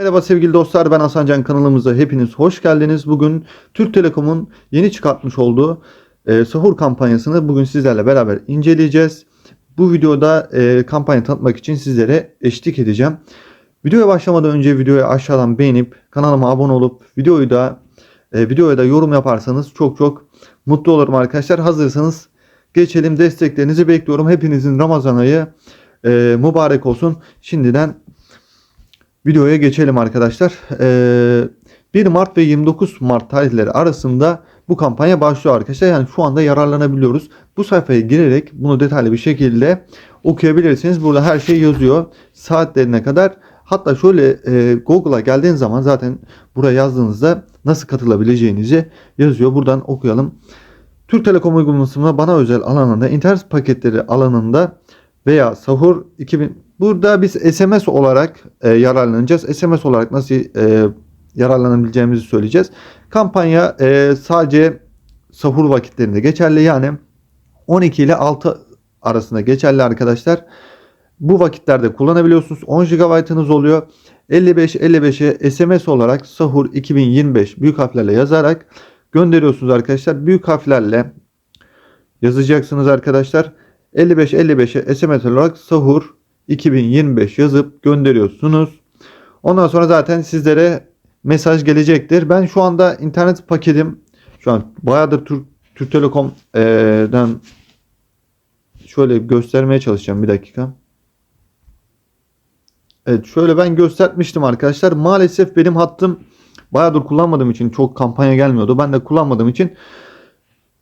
Merhaba sevgili dostlar ben Hasan Can kanalımıza hepiniz hoş geldiniz. Bugün Türk Telekom'un yeni çıkartmış olduğu e, sahur kampanyasını bugün sizlerle beraber inceleyeceğiz. Bu videoda e, kampanya tanıtmak için sizlere eşlik edeceğim. Videoya başlamadan önce videoyu aşağıdan beğenip kanalıma abone olup videoyu da e, videoya da yorum yaparsanız çok çok mutlu olurum arkadaşlar. Hazırsanız geçelim desteklerinizi bekliyorum. Hepinizin Ramazan ayı e, mübarek olsun. Şimdiden videoya geçelim arkadaşlar. Ee, 1 Mart ve 29 Mart tarihleri arasında bu kampanya başlıyor arkadaşlar. Yani şu anda yararlanabiliyoruz. Bu sayfaya girerek bunu detaylı bir şekilde okuyabilirsiniz. Burada her şey yazıyor. Saatlerine kadar. Hatta şöyle e, Google'a geldiğiniz zaman zaten buraya yazdığınızda nasıl katılabileceğinizi yazıyor. Buradan okuyalım. Türk Telekom uygulamasında bana özel alanında internet paketleri alanında veya sahur 2000 burada biz SMS olarak e, yararlanacağız. SMS olarak nasıl e, yararlanabileceğimizi söyleyeceğiz. Kampanya e, sadece sahur vakitlerinde geçerli yani 12 ile 6 arasında geçerli arkadaşlar. Bu vakitlerde kullanabiliyorsunuz. 10 GB'ınız oluyor. 55 55'e SMS olarak sahur 2025 büyük harflerle yazarak gönderiyorsunuz arkadaşlar. Büyük harflerle yazacaksınız arkadaşlar. 55 55'e SMS olarak sahur 2025 yazıp gönderiyorsunuz. Ondan sonra zaten sizlere mesaj gelecektir. Ben şu anda internet paketim şu an bayağıdır Türk, Türk Telekom'dan şöyle göstermeye çalışacağım bir dakika. Evet şöyle ben göstermiştim arkadaşlar. Maalesef benim hattım bayağıdır kullanmadığım için çok kampanya gelmiyordu. Ben de kullanmadığım için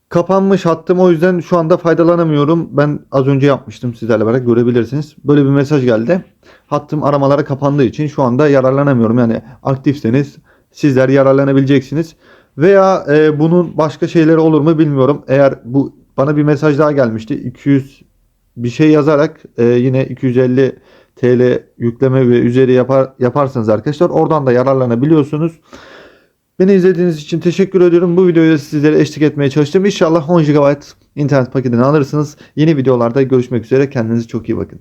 kapanmış hattım o yüzden şu anda faydalanamıyorum. Ben az önce yapmıştım sizlerle beraber görebilirsiniz. Böyle bir mesaj geldi. Hattım aramalara kapandığı için şu anda yararlanamıyorum. Yani aktifseniz sizler yararlanabileceksiniz. Veya e, bunun başka şeyleri olur mu bilmiyorum. Eğer bu bana bir mesaj daha gelmişti. 200 bir şey yazarak e, yine 250 TL yükleme ve üzeri yapar, yaparsanız arkadaşlar oradan da yararlanabiliyorsunuz. Beni izlediğiniz için teşekkür ediyorum. Bu videoyu sizlere eşlik etmeye çalıştım. İnşallah 10 GB internet paketini alırsınız. Yeni videolarda görüşmek üzere. Kendinize çok iyi bakın.